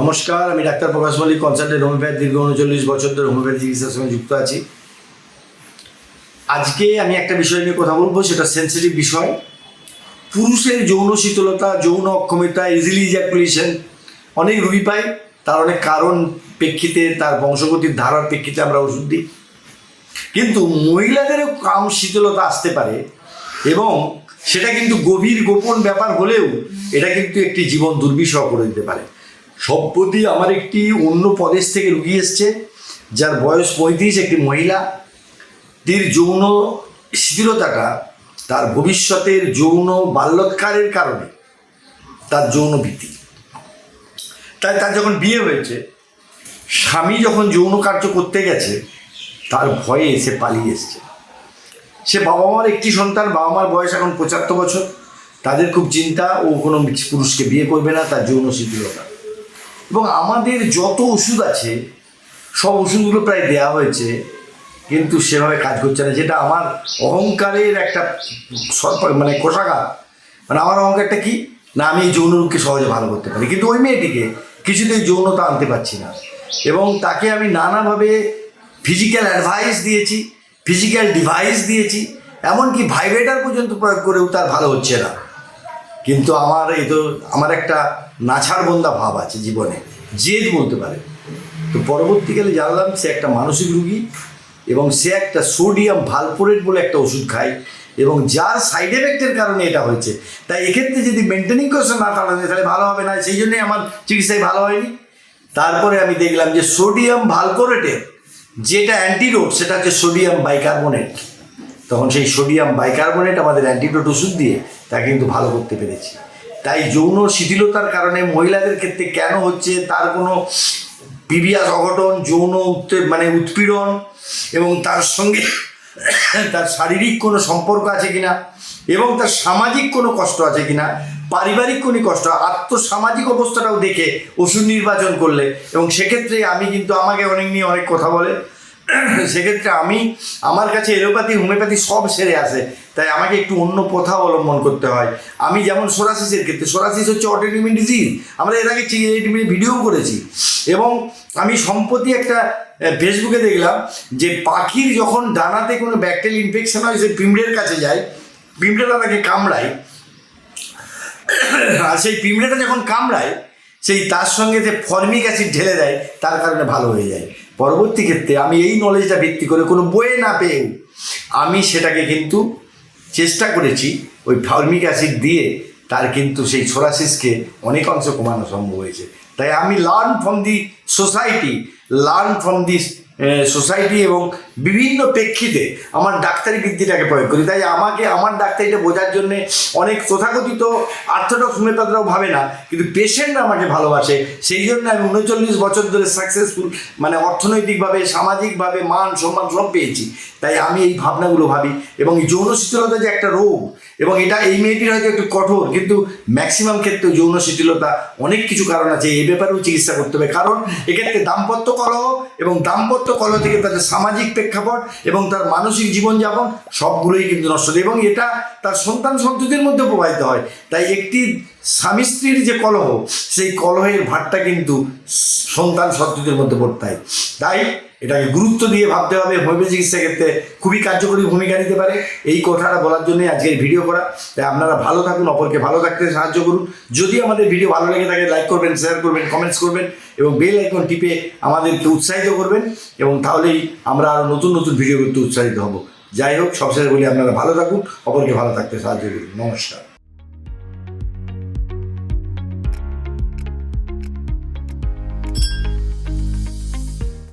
নমস্কার, আমি doctor Prakash Mallick consultant homeopath দীর্ঘ উনচল্লিশ বছর ধরে হোমিওপ্যাথি চিকিৎসার সঙ্গে যুক্ত আছি। আজকে আমি একটা বিষয় নিয়ে কথা বলব, সেটা সেন্সিটিভ বিষয়। পুরুষের যৌন শীতলতা, যৌন অক্ষমতা ইজিলি ইজাকুলেশন অনেক রুগী পাই, তার অনেক কারণ প্রেক্ষিতে, তার বংশগতির ধারার প্রেক্ষিতে আমরা ওষুধ দিই। কিন্তু মহিলাদেরও কাম শীতলতা আসতে পারে, এবং সেটা কিন্তু গভীর গোপন ব্যাপার হলেও এটা কিন্তু একটি জীবন দুর্বিষহ করে দিতে পারে। সম্প্রতি আমার একটি অন্য প্রদেশ থেকে রুগী এসছে, যার বয়স পঁয়ত্রিশ, একটি মহিলা। তীর যৌন শিথিলতাটা তার ভবিষ্যতের যৌন বাল্যৎকারের কারণে তার যৌন ভীতি তাই তার যখন বিয়ে হয়েছে, স্বামী যখন যৌন কার্য করতে গেছে, তার ভয়ে সে পালিয়ে এসছে। সে বাবা মার একটি সন্তান বাবা মার বয়স এখন পঁচাত্তর বছর। তাদের খুব চিন্তা, ও কোনো পুরুষকে বিয়ে করবে না, তার যৌন শিথিলতা। এবং আমাদের যত ওষুধ আছে, সব ওষুধগুলো প্রায় দেওয়া হয়েছে, কিন্তু সেভাবে কাজ করছে না। যেটা আমার অহংকারের একটা মানে কোষাঘাত। মানে আমার অহংকারটা কি? না, আমি এই যৌন রোগকে সহজে ভালো করতে পারি। কিন্তু ওই মেয়েটিকে কিছুতেই যৌনতা আনতে পারছি না। এবং তাকে আমি নানাভাবে ফিজিক্যাল অ্যাডভাইস দিয়েছি ফিজিক্যাল ডিভাইস দিয়েছি, এমনকি ভাইব্রেটার পর্যন্ত প্রয়োগ করেও তার ভালো হচ্ছে না। কিন্তু আমার এই তো আমার একটা নাছাড় বন্দা ভাব আছে জীবনে, জেদ বলতে পারে। তো পরবর্তীকালে জানলাম সে একটা মানসিক রুগী এবং সে একটা সোডিয়াম ভালপোরেট বলে একটা ওষুধ খায় এবং যার সাইড এফেক্টের কারণে এটা হয়েছে। তাই এক্ষেত্রে যদি মেনটেনিং করছে না তাহলে তাহলে ভালো হবে না, সেই জন্যই আমার চিকিৎসায় ভালো হয়নি। তারপরে আমি দেখলাম যে সোডিয়াম ভালপোরেটের যেটা অ্যান্টিডোট সেটা হচ্ছে সোডিয়াম বাইকার্বনেট। তখন সেই সোডিয়াম বাইকার্বনেট আমাদের অ্যান্টিডোট ওষুধ দিয়ে তাকে কিন্তু ভালো করতে পেরেছি। তাই যৌন শিথিলতার কারণে মহিলাদের ক্ষেত্রে কেন হচ্ছে তার কোনো পিভিয়াস অঘটন, যৌন উত্তে- মানে উৎপীড়ন এবং তার সঙ্গে তার শারীরিক কোনো সম্পর্ক আছে কিনা এবং তার সামাজিক কোনো কষ্ট আছে কিনা, পারিবারিক কোনো কষ্ট, আত্মসামাজিক অবস্থাটাও দেখে ওষুধ নির্বাচন করলে এবং সেক্ষেত্রে আমি কিন্তু আমাকে অনেক নিয়ে অনেক কথা বলে। সেক্ষেত্রে আমি, আমার কাছে এলোপ্যাথি, হোমিওপ্যাথি সব সেরে আসে। তাই আমাকে একটু অন্য পথা অবলম্বন করতে হয়। আমি যেমন সোরাসিসের ক্ষেত্রে, সোরাসিস হচ্ছে অটোইমিউন ডিজিজ আমরা এর আগে ভিডিও করেছি। এবং আমি সম্প্রতি একটা ফেসবুকে দেখলাম যে পাখির যখন ডানাতে কোনো ব্যাকটেরিয়াল ইনফেকশন হয়, সে পিঁমড়ের কাছে যায় পিঁমড়েটা তাকে কামড়ায়। আর সেই পিঁমড়েটা যখন কামড়ায়, সেই তার সঙ্গে যে ফর্মিক অ্যাসিড ঢেলে দেয়, তার কারণে ভালো হয়ে যায়। পরবর্তী ক্ষেত্রে আমি এই নলেজটা ভিত্তি করে কোনো বইয়ে না পেয়েও আমি সেটাকে কিন্তু চেষ্টা করেছি ওই ফর্মিক অ্যাসিড দিয়ে তার কিন্তু সেই সোরাসিসকে অনেক অংশ কমানো সম্ভব হয়েছে। তাই আমি learn from the society learn from the society এবং বিভিন্ন প্রেক্ষিতে আমার ডাক্তারি বৃদ্ধিটাকে প্রয়োগ করি। তাই আমাকে, আমার ডাক্তারিটা বোঝার জন্য অনেক তথাকথিত আর্থোডক্স হোমিওপ্যাথরাও ভাবে না, কিন্তু পেশেন্টরা আমাকে ভালোবাসে। সেই জন্য আমি উনচল্লিশ বছর ধরে সাকসেসফুল মানে অর্থনৈতিকভাবে, সামাজিকভাবে মান, সম্মান সব পেয়েছি। তাই আমি এই ভাবনাগুলো ভাবি। এবং যৌন শিথিলতা যে একটা রোগ, এবং এটা এই মেয়েটির হয়তো একটু কঠোর, কিন্তু ম্যাক্সিমাম ক্ষেত্রে যৌন শিথিলতা অনেক কিছু কারণ আছে। এই ব্যাপারেও চিকিৎসা করতে হবে। কারণ এক্ষেত্রে দাম্পত্য কলহ এবং দাম্পত্য কলহ থেকে তাদের সামাজিক প্রেক্ষাপট এবং তার মানসিক জীবনযাপন সবগুলোই কিন্তু নষ্ট এবং এটা তার সন্তান সন্ততির মধ্যে প্রবাহিত হয়। তাই একটি স্বামী স্ত্রীর যে কলহ, সেই কলহের ভারটা কিন্তু সন্তান সন্ততির মধ্যে পড়তে হয়। তাই এটাকে গুরুত্ব দিয়ে ভাবতে হবে হোমিওপ্যাথি চিকিৎসা ক্ষেত্রে খুবই কার্যকরী ভূমিকা নিতে পারে। এই কথাটা বলার জন্যই আজকের ভিডিও করা। তাই আপনারা ভালো থাকুন, অপরকে ভালো থাকতে সাহায্য করুন। যদি আমাদের ভিডিও ভালো লেগে থাকে লাইক করবেন শেয়ার করবেন কমেন্টস করবেন এবং বেল আইকন টিপে আমাদেরকে উৎসাহিত করবেন এবং তাহলেই আমরা আরও নতুন নতুন ভিডিও করতে উৎসাহিত হব। যাই হোক, সবশেষে বলি আপনারা ভালো থাকুন, অপরকে ভালো থাকতে সাহায্য করুন। নমস্কার।